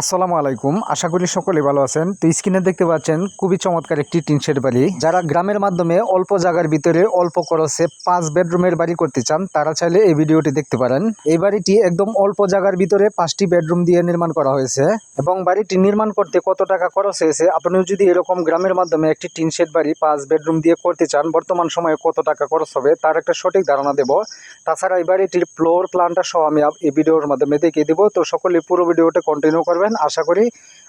আসসালামু আলাইকুম। আশা করি সকলে ভালো আছেন। তো স্ক্রিনে দেখতে পাচ্ছেন খুবই চমৎকার একটি টিনশেড বাড়ি। যারা গ্রামের মাধ্যমে অল্প জায়গার ভিতরে অল্প খরচে পাঁচ বেডরুমের বাড়ি করতে চান, তারা চাইলে এই ভিডিওটি দেখতে পারেন। এই বাড়িটি একদম অল্প জায়গার ভিতরে পাঁচটি বেডরুম দিয়ে নির্মাণ করা হয়েছে এবং বাড়িটি নির্মাণ করতে কত টাকা খরচ হয়েছে, আপনিও যদি এরকম গ্রামের মাধ্যমে একটি টিনশেড বাড়ি পাঁচ বেডরুম দিয়ে করতে চান, বর্তমান সময়ে কত টাকা খরচ হবে তার একটা সঠিক ধারণা দেব। তাছাড়া এই বাড়িটির ফ্লোর প্ল্যানটা সহ আমি এই ভিডিওর মাধ্যমে দেখিয়ে দেবো। তো সকলে পুরো ভিডিওটা কন্টিনিউ করবেন। আশা করি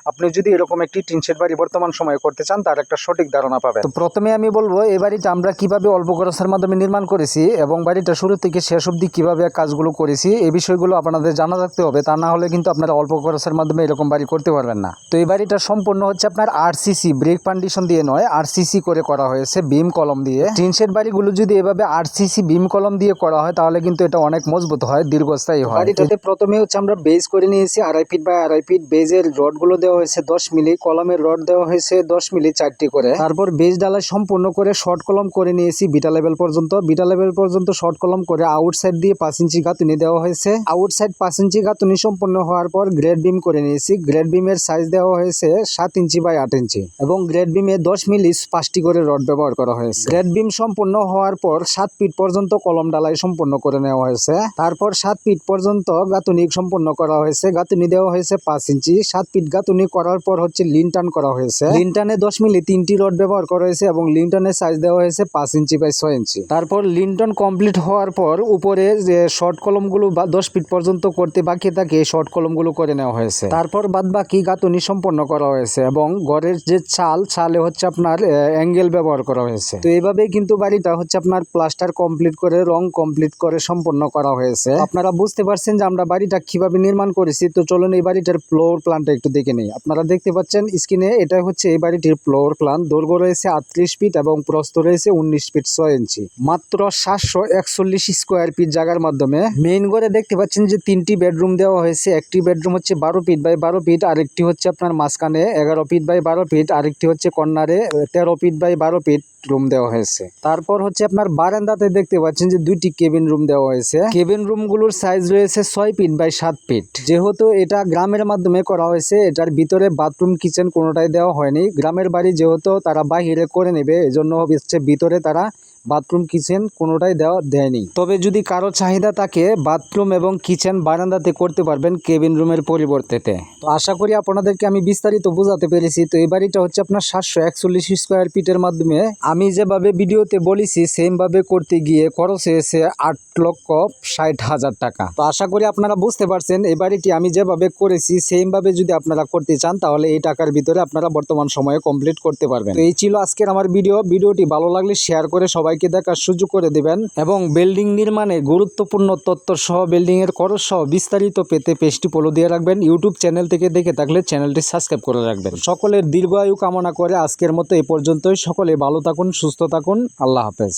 আপনি যদি এরকম একটি টিনশেড বাড়ি বর্তমান সময়ে করতে চান তার একটা সঠিক ধারণা পাবেন। তো প্রথমে আমি বলব এই বাড়িটা আমরা কীভাবে অল্প খরচের মাধ্যমে নির্মাণ করেছি এবং বাড়িটা শুরু থেকে শেষ অবধি কীভাবে কাজগুলো করেছি এই বিষয়গুলো আপনাদের জানা রাখতে হবে। তা না হলে কিন্তু আপনারা অল্প খরচের মাধ্যমে এরকম বাড়ি করতে পারবেন না। তো এই বাড়িটা সম্পূর্ণ হচ্ছে আপনার আরসিসি ব্রেক ফান্ডিশন দিয়ে নয় আরসিসি করে করা হয়েছে বিম কলম দিয়ে। টিনশেড বাড়িগুলো যদি এভাবে আরসিসি বিম কলম দিয়ে করা হয় তাহলে কিন্তু এটা অনেক মজবুত হয় দীর্ঘস্থায়ী হয়। বাড়িটাতে প্রথমে হচ্ছে আমরা বেজ করে নিয়েছি আড়াই ফিট বাই আড়াই ফিট বেজের রডগুলো দেওয়া হয়েছে দশ মিলি, কলমের রড দেওয়া হয়েছে দশ মিলি চারটি করে। তারপর বেজ ডালা সম্পূর্ণ করে শর্ট কলম করে নিয়েছি বিটা লেভেল পর্যন্ত। বিটা লেভেল পর্যন্ত শর্ট কলম করে আউটসাইড দিয়ে পাঁচ ইঞ্চি গাঁথুনি দেওয়া হয়েছে। আউটসাইড পাঁচ ইঞ্চি গাঁথুনি সম্পূর্ণ হওয়ার পর গ্রেড বিম করে নিয়েছি। গ্রেড বিমের সাইজ দেওয়া হয়েছে সাত ইঞ্চি বাই আট ইঞ্চি এবং গ্রেড বিমে দশ মিলি পাঁচটি করে রড ব্যবহার করা হয়েছে। গ্রেড বিম সম্পূর্ণ হওয়ার পর সাত ফিট পর্যন্ত কলম ডালাই সম্পূর্ণ করে নেওয়া হয়েছে। তারপর সাত ফিট পর্যন্ত গাঁথুনি সম্পূর্ণ করা হয়েছে। গাঁথুনি দেওয়া হয়েছে পাঁচ ইঞ্চি। সাত ফিট গাঁথুনি করার পর হচ্ছে লিনটান করা হয়েছে। লিনটানে দশ মিলি তিনটি রড ব্যবহার করা হয়েছে এবং লিনটনের সাইজ দেওয়া হয়েছে পাঁচ ইঞ্চি বাই ছয় ইঞ্চি। তারপর লিনটন কমপ্লিট হওয়ার পর উপরে যে শর্ট কলমগুলো বা দশ ফিট পর্যন্ত করতে বাকি থাকে এই শর্ট কলমগুলো করে নেওয়া হয়েছে। তারপর বাদ বাকি গাঁথুনি সম্পন্ন করা হয়েছে এবং ঘরের যে চাল চালে হচ্ছে আপনার অ্যাঙ্গেল ব্যবহার করা হয়েছে। তো এইভাবেই কিন্তু বাড়িটা হচ্ছে আপনার প্লাস্টার কমপ্লিট করে রং কমপ্লিট করে সম্পন্ন করা হয়েছে। আপনারা বুঝতে পারছেন যে আমরা বাড়িটা কীভাবে নির্মাণ করেছি তো চলুন এই বাড়িটার ফ্লোর প্ল্যানটা একটু দেখে নেই। আপনারা দেখতে পাচ্ছেন স্ক্রিনে এটা হচ্ছে এই বাড়িটির ফ্লোর প্ল্যান দৈর্ঘ্য রয়েছে আটত্রিশ ফিট এবং প্রস্থ রয়েছে উনিশ ফিট ছয় ইঞ্চি। মাত্র সাতশো একচল্লিশ স্কোয়ার ফিট জায়গার মাধ্যমে। মেইন ঘরে দেখতে পাচ্ছেন যে তিনটি বেডরুম দেওয়া হয়েছে। একটি বেডরুম হচ্ছে বারো ফিট বাই বারো ফিট আরেকটি হচ্ছে আপনার মাঝখানে এগারো ফিট বাই বারো ফিট আরেকটি হচ্ছে কর্নারে তেরো ফিট বাই বারো ফিট রুম দেওয়া হয়েছে। তারপর হচ্ছে আপনার বারান্দাতে দেখতে পাচ্ছেন যে দুইটি কেবিন রুম দেওয়া হয়েছে। কেবিন রুমগুলোর সাইজ রয়েছে ছয় ফিট বাই সাত ফিট যেহেতু এটা গ্রামের মাধ্যমে করা হয়েছে, এটার ভিতরে বাথরুম, কিচেন কোনোটাই দেওয়া হয়নি। গ্রামের বাড়ি যেহেতু তারা বাহিরে করে নেবে, এজন্য হচ্ছে ভিতরে তারা বাথরুম কিচেন কোনোটাই দেওয়া দেয়নি। তবে যদি কারও চাহিদা থাকে, বাথরুম এবং কিচেন বারান্দাতে করতে পারবেন কেবিন রুমের পরিবর্তেতে তো আশা করি আপনাদেরকে আমি বিস্তারিত বোঝাতে পেরেছি। তো এই বাড়িটা হচ্ছে আপনার সাতশো একচল্লিশ স্কোয়ার ফিটের মাধ্যমে। আমি যেভাবে ভিডিওতে বলেছি সেম ভাবে করতে গিয়ে খরচ হয়েছে আট লক্ষ ষাট হাজার টাকা। তো আশা করি আপনারা বুঝতে পারছেন, এই বাড়িটি আমি যেভাবে করেছি সেম ভাবে যদি আপনারা করতে চান, তাহলে এই টাকার ভিতরে আপনারা বর্তমান সময়ে কমপ্লিট করতে পারবেন। তো এই ছিল আজকের আমার ভিডিও। ভিডিওটি ভালো লাগলে শেয়ার করে সবাইকে দেখার সুযোগ করে দেবেন এবং বিল্ডিং নির্মাণে গুরুত্বপূর্ণ তথ্য সহ বিল্ডিং এর খরচ সহ বিস্তারিত পেতে পেজটি ফলো দিয়ে রাখবেন। ইউটিউব চ্যানেল থেকে দেখে থাকলে চ্যানেলটি সাবস্ক্রাইব করে রাখবেন। সকলের দীর্ঘায়ু কামনা করে আজকের মতো এ পর্যন্তই। সকলে ভালো থাকুন, সুস্থ থাকুন। আল্লাহ হাফেজ।